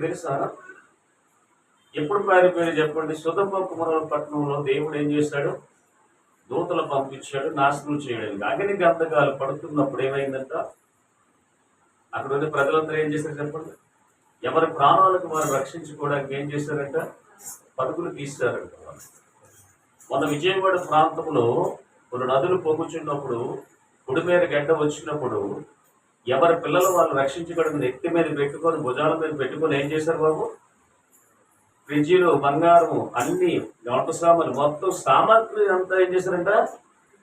మీకు తెలుసా ఎప్పుడు పారిపోయారు చెప్పండి. సుధమ కుమారుల పట్టణంలో దేవుడు ఏం చేశాడు? దూతలు పంపించాడు నాశనం చేయడానికి అగ్ని గంధకాలు పడుతున్నప్పుడు ఏమైందంట? అక్కడ ఉన్న ప్రజలందరూ ఏం చేశారు చెప్పండి? ఎవరి ప్రాణాలకు వారు రక్షించుకోవడానికి ఏం చేశారంట? పరుగులు తీశారంట మన విజయవాడ ప్రాంతంలో కొన్ని నదులు పొంగుచున్నప్పుడు కుడిమేర గడ్డ వచ్చినప్పుడు ఎవరి పిల్లలు వాళ్ళు రక్షించుకోవడానికి నెత్తి మీద పెట్టుకొని భుజాల మీద పెట్టుకొని ఏం చేశారు బాబు? ఫ్రిడ్జీలు బంగారం అన్ని వంట సామాన్లు మొత్తం సామాగ్రి అంతా ఏం చేశారంట?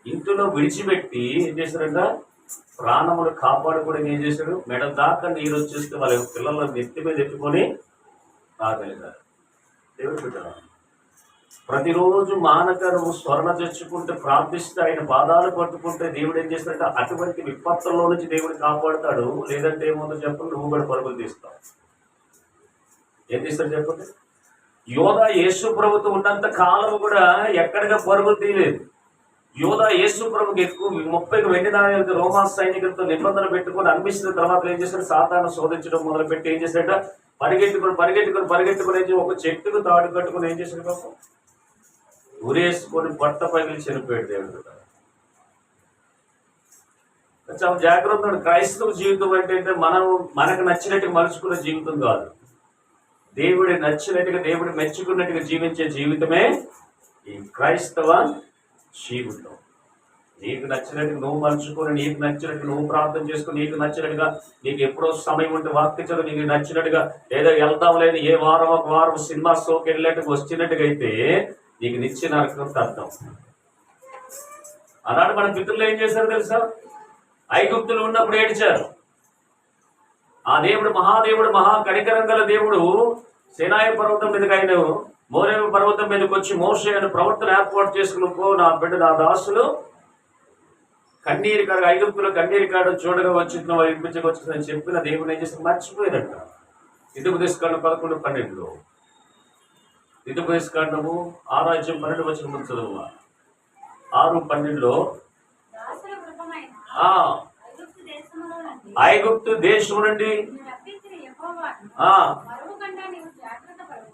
ఇంటిలో విడిచిపెట్టి ఏం చేశారంట? ప్రాణములు కాపాడుకోవడానికి ఏం చేశాడు మెడ దాకా నీరు వచ్చేస్తే వాళ్ళ పిల్లల నెత్తి మీద పెట్టుకొని రాగలిగారు దేవుడు పెట్టారు ప్రతిరోజు మానకరు స్వర్ణ తెచ్చుకుంటే ప్రార్థిస్తే ఆయన పాదాలు పట్టుకుంటే దేవుడు ఏం చేస్తాడంటే అటువంటి విపత్తుల్లో నుంచి దేవుడు కాపాడుతాడు. లేదంటే ఏముందో చెప్పండి నువ్వు కూడా పరుగులు తీస్తావు. ఏం తీస్తాడు చెప్పండి? యోధ యేసు ప్రభుత్వం ఉన్నంత కాలం కూడా ఎక్కడిగా పరుగులు తీయలేదు. యోధ యేసు ప్రభుకి ఎక్కువ ముప్పైకి వెండి నాణ్యాలకి రోమా సైనికులతో నిబంధన పెట్టుకొని అనిపించిన తర్వాత ఏం చేశాడు? సాధారణ శోధించడం మొదలుపెట్టి ఏం చేశాడ పరిగెట్టుకొని పరిగెట్టుకొని పరిగెట్టుకొని ఏం చేసి ఒక చెట్టుకు తాడు కట్టుకొని ఏం చేశాడు పాపం? ఉరేసుకొని బట్ట పగిలి చనిపోయాడు దేవుడు. చాలా జాగ్రత్త క్రైస్తవ జీవితం అంటే మనం మనకు నచ్చినట్టు మలుచుకునే జీవితం కాదు. దేవుడి నచ్చినట్టుగా దేవుడి మెచ్చుకున్నట్టుగా జీవించే జీవితమే ఈ క్రైస్తవ జీవితం. నీకు నచ్చినట్టు నువ్వు మలుచుకొని నీకు నచ్చినట్టు నువ్వు ప్రార్థన చేసుకుని నీకు నచ్చినట్టుగా నీకు ఎప్పుడో సమయం ఉంటే వార్త చదువు నీకు నచ్చినట్టుగా లేదా వెళ్దాం లేదు ఏ వారం ఒక వారం సినిమా షోకి వెళ్ళినట్టుగా వచ్చినట్టుగా అయితే నీకు నిత్య నరకం అర్థం అలాంటి మన పితృలు ఏం చేశారు తెలుసా? ఐగుప్తులు ఉన్నప్పుడు ఏడ్చారు. ఆ దేవుడు మహాదేవుడు మహా కనికరం గల దేవుడు సేనాయ పర్వతం మీదకి ఆయన మోరేవ పర్వతం మీదకి వచ్చి మోసే అని ప్రవర్తన ఏర్పాటు చేసుకుని పో నా బిడ్డ నా దాసులు. కన్నీరు కాడ ఐగుప్తులు కన్నీరు కాడ చూడగా వచ్చిన వారు ఇప్పించక చెప్పిన దేవుడు ఏం చేసి మర్చిపోయారంట ఇందుకు తీసుకున్న పదకొండు పన్నెండులో. ఇదుపు తీసుకాండము ఆరాజ్యం పన్నెండు వచ్చిన ముందు చదువు ఆరు పన్నెండులో ఐగుప్తు దేశం నుండి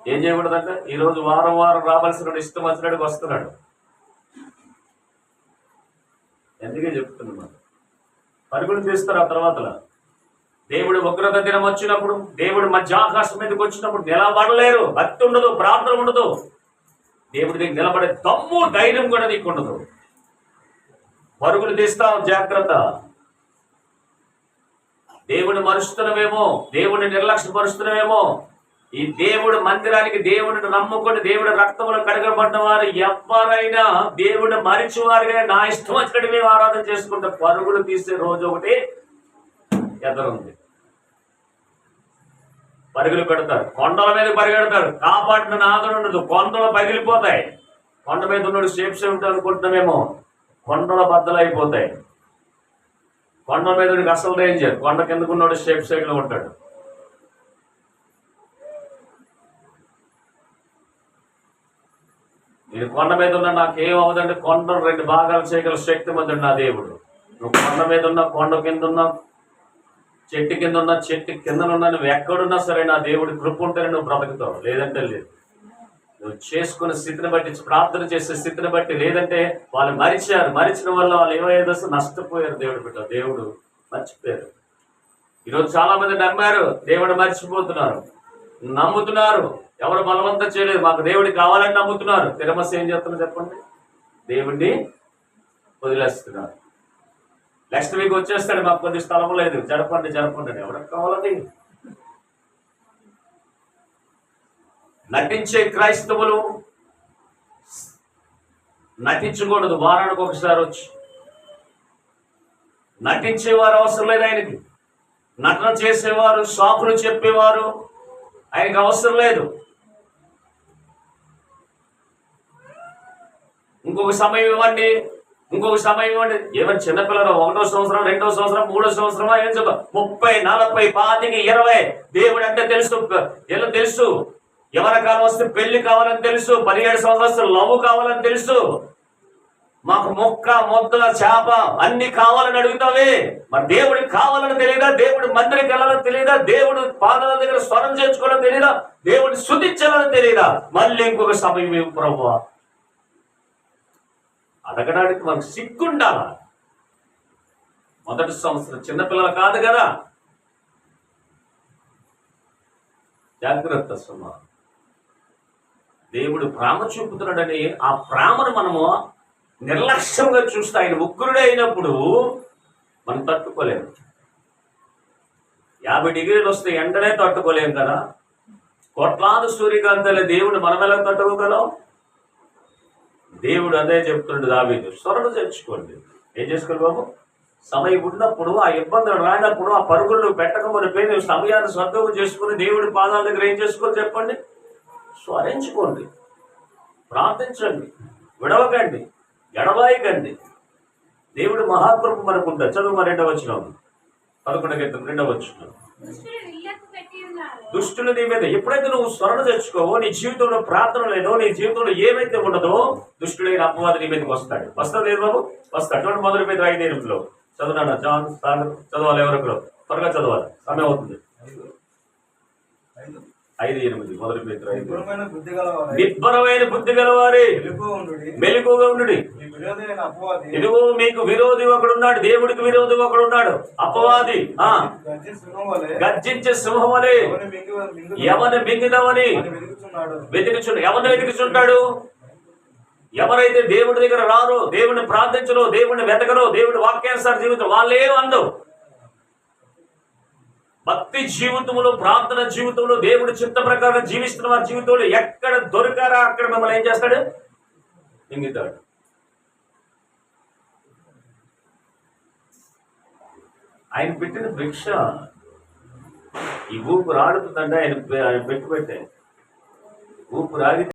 ఏం చేయకూడదంట ఈ రోజు వారం వారం రావాల్సిన ఇష్టం వచ్చినట్టుగా వస్తున్నాడు. ఎందుకే చెప్తున్నా పరుగులు తీస్తారు ఆ తర్వాత దేవుడు ఉగ్రత దినం వచ్చినప్పుడు దేవుడు మధ్యాకాశం మీదకి వచ్చినప్పుడు నిలబడలేరు. భక్తి ఉండదు ప్రార్థన ఉండదు. దేవుడి దగ్గర నిలబడే దమ్ము ధైర్యం కూడా నీకు ఉండదు. పరుగులు తీస్తావు జాగ్రత్త. దేవుని మరుస్తున్నామేమో దేవుని నిర్లక్ష్యపరుస్తున్నామేమో ఈ దేవుడు మందిరానికి దేవుడిని నమ్ముకొని దేవుడి రక్తంలో కడగబడిన వారు ఎవరైనా దేవుడిని మరిచి వారిగా నా ఇష్టం వచ్చినట్టు మేము ఆరాధన చేసుకుంటే పరుగులు తీసే రోజు ఒకటి ఎదురుంది పరుగులు పెడతారు. కొండల మీద పరిగెడతాడు కాపాడిన నాదుడు ఉండదు. కొండలు పగిలిపోతాయి. కొండ మీద ఉన్నాడు షేప్ షేప్ అనుకుంటున్నామేమో? కొండల బద్దలు అయిపోతాయి. కొండ మీద అసలు డేంజర్ కొండ కిందకున్నాడు షేప్ సైడ్లో ఉంటాడు. నేను కొండ మీద ఉన్న నాకేం అవ్వదంటే కొండను రెండు భాగాలు చేయగల శక్తిమంతుడు నా దేవుడు. నువ్వు కొండ మీద ఉన్న కొండ కింద ఉన్న చెట్టు కింద ఉన్న చెట్టు కింద ఉన్నా నువ్వు ఎక్కడున్నా సరే నా దేవుడి కృప ఉంటేనే నువ్వు బ్రతుకుతావు. లేదంటే లేదు. నువ్వు చేసుకున్న స్థితిని బట్టి ప్రార్థన చేసే స్థితిని బట్టి లేదంటే వాళ్ళు మరిచారు. మరిచిన వల్ల వాళ్ళు ఏమయ్యేదో నష్టపోయారు దేవుడు బిడ్డ. దేవుడు మర్చిపోయారు. ఈరోజు చాలా మంది నమ్మారు దేవుడు మర్చిపోతున్నారు. నమ్ముతున్నారు. ఎవరు బలవంతం చేయలేదు. మాకు దేవుడి కావాలని నమ్ముతున్నారు. తిరమస్ ఏం చేస్తున్నారు చెప్పండి. దేవుడిని వదిలేస్తున్నారు. నెక్స్ట్ వీక్ వచ్చేస్తాడు మాకు కొద్ది స్థలం లేదు. జరపండి జరపండి ఎవరికి కావాలని నటించే క్రైస్తవులు నటించకూడదు. వారానికి ఒకసారి వచ్చి. నటించేవారు అవసరం లేదు ఆయనకి. నటన చేసేవారు షాపులు చెప్పేవారు ఆయనకి అవసరం లేదు. ఇంకొక సమయం ఇవ్వండి. ఇంకొక సమయం ఇవ్వండి. ఏమైనా చిన్నపిల్లలు ఒకటో సంవత్సరం రెండో సంవత్సరం మూడో సంవత్సరమా? ఏం చెప్ప? ముప్పై నలభై పాతికి ఇరవై. దేవుడు అంటే తెలుసు. ఎలా తెలుసు? ఎవరి కాలం వస్తే పెళ్ళి కావాలని తెలుసు. పదిహేడు సంవత్సరాలు లవ్ కావాలని తెలుసు. మాకు మొక్క మొద్దల చేప అన్ని కావాలని అడుగుతావే. మరి దేవుడికి కావాలని తెలియదా? దేవుడి మందిరికి వెళ్ళాలని తెలియదా? దేవుడు పాదాల దగ్గర స్వరం చేర్చుకోవాలని తెలియదా? దేవుడిని శుద్ధించాలని తెలియదా? మళ్ళీ ఇంకొక సమయం ఏమి ప్రభావ అడగడానికి మనకు సిగ్గుండాల. మొదటి సంవత్సరం చిన్నపిల్లలు కాదు కదా. జాగ్రత్త సుమ. దేవుడు ప్రేమ చూపుతున్నాడని ఆ ప్రేమను మనము నిర్లక్ష్యంగా చూస్తే ఆయన ఉగ్రుడే అయినప్పుడు మనం తట్టుకోలేము. యాభై డిగ్రీలు వస్తే ఎండనే తట్టుకోలేము కదా. కోట్లాది సూర్యకాంతాలే దేవుడు మనం ఎలా తట్టుకోగలం? దేవుడు అదే చెప్తుండే దావీదు స్వరణ తెచ్చుకోండి. ఏం చేసుకోండి బాబు? సమయం ఉన్నప్పుడు ఆ ఇబ్బందులు రానప్పుడు ఆ పరుగులు పెట్టకమని పోయి సమయాన్ని సద్వినియోగం చేసుకుని దేవుడి పాదాల దగ్గర ఏం చేసుకోవాలి చెప్పండి? స్వరించుకోండి. ప్రార్థించండి. విడవకండి. ఎడవాయకండి దేవుడు మహాకృప మనకు ఉంటుంది చదువు మరి రెండవ వచ్చినాము పదకొండు గంటలు రెండవ వచ్చిన దుష్టులు నీ మీద ఎప్పుడైతే నువ్వు స్మరణ తెచ్చుకోవో నీ జీవితంలో ప్రార్థన లేదో నీ జీవితంలో ఏమైతే ఉండదో దుష్టుడైన అపవాది నీ మీదకి వస్తాడు. వస్తాడు లేదు బాబు? వస్తాడు. చూడండి మొదటి మీద ఐదు ఎనిమిదిలో చదువునా జాన్ చదవాలి ఎవరొకరు త్వరగా చదవాలి. సమయం అవుతుంది. ఐదు ఎనిమిది. మొదటి ఐదు. బుద్ధి గలవారై నిబ్బరమైన బుద్ధి గలవారే. మెలకుగా ఉండు ఇదిగో మీకు విరోధి ఒకడున్నాడు. దేవుడికి విరోధి ఒకడున్నాడు. అపవాది. గర్జించే సింహం వలె. ఎవరిని మింగు మింగు ఎవరిని మింగిదామని అని వెతుకుచున్నాడు. వెతుకుచు ఎవరిని వెతుకుచుంటాడు? ఎవరైతే దేవుడి దగ్గర రారో దేవుడిని ప్రార్థించరో దేవుడిని వెతకరో దేవుడి వాక్యానుసార జీవితం వాళ్ళే అందం భక్తి జీవితంలో ప్రార్థన జీవితంలో దేవుడి చిత్త ప్రకారం జీవిస్తున్న వారి జీవితంలో ఎక్కడ దొరికారా అక్కడ మిమ్మల్ని ఏం చేస్తాడు? ఇంగితాడు ఆయన పెట్టిన భిక్ష ఈ ఊపు ఆడుతుందంటే ఆయన ఆయన పెట్టి ఊపు ఊపిరి